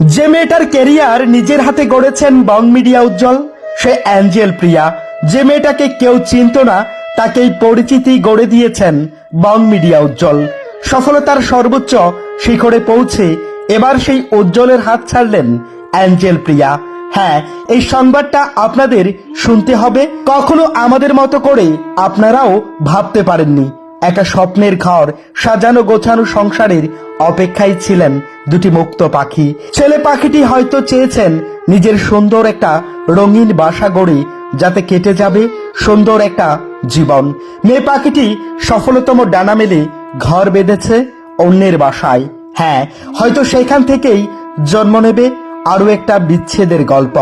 যে মেয়েটার কেরিয়ার নিজের হাতে গড়েছেন বং মিডিয়া উজ্জ্বল, সে অ্যাঞ্জেল প্রিয়া। যে মেয়েটাকে কেউ চিনত না, তাকেই পরিচিতি গড়ে দিয়েছেন বং মিডিয়া উজ্জ্বল। সফলতার সর্বোচ্চ শিখরে পৌঁছে এবার সেই উজ্জ্বলের হাত ছাড়লেন অ্যাঞ্জেল প্রিয়া। হ্যাঁ এই সংবাদটা আপনাদের শুনতে হবে। কখনো আমাদের মতো করে আপনারাও ভাবতে পারেননি। একটা স্বপ্নের ঘর সাজানো গোছানো সংসারের অপেক্ষায় ছিলেন দুটি মুক্ত পাখি। ছেলে পাখিটি হয়তো চেয়েছেন নিজের সুন্দর একটা রঙিন বাসা গড়ে যাতে কেটে যাবে সুন্দর একটা জীবন। মেয়ে পাখিটি সফলতম ডানা মেলে ঘর বেঁধেছে অন্যের বাসায়। হ্যাঁ হয়তো সেখান থেকেই জন্ম নেবে আরও একটা বিচ্ছেদের গল্প।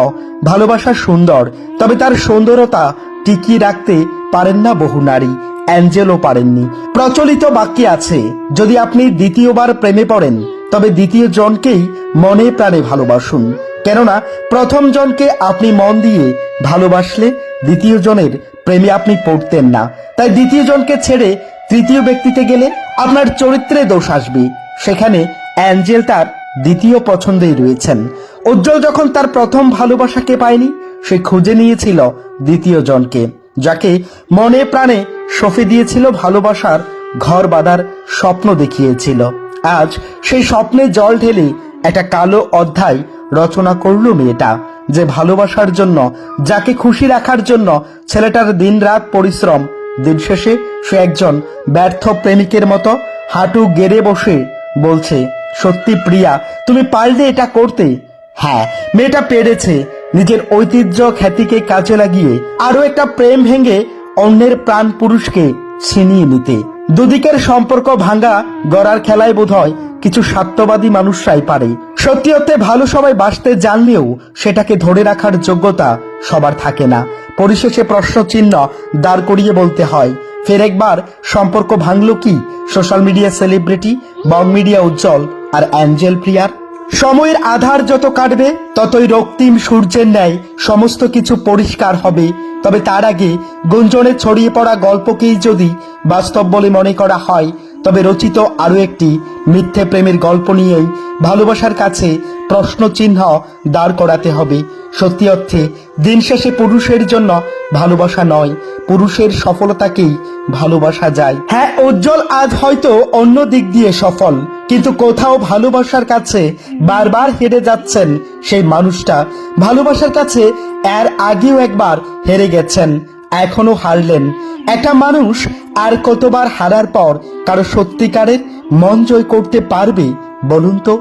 ভালোবাসা সুন্দর, তবে তার সুন্দরতা টিকিয়ে রাখতে পারেন না বহু নারী। অ্যাঞ্জেলও পারেননি। প্রচলিত বাক্যে আছে, যদি আপনি দ্বিতীয়বার প্রেমে পড়েন, তবে দ্বিতীয় জনকেই মনে প্রাণে ভালোবাসুন। কেননা, প্রথম জনকে আপনি মন দিয়ে ভালোবাসলে দ্বিতীয় জনের প্রেমে আপনি পড়তেন না। তাই দ্বিতীয় জনকে ছেড়ে তৃতীয় ব্যক্তিতে গেলে আপনার চরিত্রে দোষ আসবে। সেখানে অ্যাঞ্জেল তার দ্বিতীয় পছন্দেই রয়েছেন। উজ্জ্বল যখন তার প্রথম ভালোবাসাকে পায়নি, সে খুঁজে নিয়েছিল দ্বিতীয় জনকে। যাকে মনে প্রাণে সফে দিয়েছিল ভালোবাসার ঘর বাঁধার স্বপ্ন দেখিয়েছিল। আজ সেই স্বপ্নে জল ঢেলে একটা কালো অধ্যায় রচনা করল মেয়েটা, যে ভালোবাসার জন্য, যাকে খুশি রাখার জন্য ছেলেটার দিনরাত পরিশ্রম। দিন শেষে সে একজন ব্যর্থ প্রেমিকের মতো হাঁটু গেড়ে বসে বলছে, সত্যি প্রিয়া, তুমি পারলে এটা করতে? হ্যাঁ মেয়েটা পেরেছে। নিজের ঐতিহ্য খ্যাতিকে কাজে লাগিয়ে আরও একটা প্রেম ভেঙে অন্যের প্রাণ পুরুষকে ছিনিয়ে নিতে। দুদিকের সম্পর্ক ভাঙ্গা গড়ার খেলায় বোধ হয় কিছু স্বার্থবাদী মানুষরাই পারে। সত্যি অর্থে ভালো সবাই বাঁচতে জানলেও সেটাকে ধরে রাখার যোগ্যতা সবার থাকে না। পরিশেষে প্রশ্ন চিহ্ন দাঁড় করিয়ে বলতে হয়, ফের একবার সম্পর্ক ভাঙলো কি? Social media celebrity Bong media Ujjwal আর অ্যাঞ্জেল প্রিয়ার সময়ের আধার যত কাটবে, ততই রক্তিম সূর্যের ন্যায় সমস্ত কিছু পরিষ্কার হবে। তবে তার আগে গুঞ্জনে ছড়িয়ে পড়া গল্পকেই যদি বাস্তব বলে মনে করা হয় তবে রচিত আরও একটি মিথ্যে প্রেমের গল্প নিয়েই ভালোবাসার কাছে প্রশ্ন চিহ্ন দাঁড় করাতে হবে। সত্যি অর্থে, দিন শেষে পুরুষের জন্য ভালোবাসা নয়, পুরুষের সফলতাকেই ভালোবাসা যায়। হ্যাঁ উজ্জ্বল, আজ হয়তো অন্য দিক দিয়ে সফল, কিন্তু কোথাও ভালোবাসার কাছে বারবার হেরে যাচ্ছেন সেই মানুষটা। ভালোবাসার কাছে এর আগেও একবার হেরে গেছেন এখনও হারলেন। একটা মানুষ আর কতবার হারার পর কারও সত্যিকারের মন জয় করতে পারবে বলুন তো?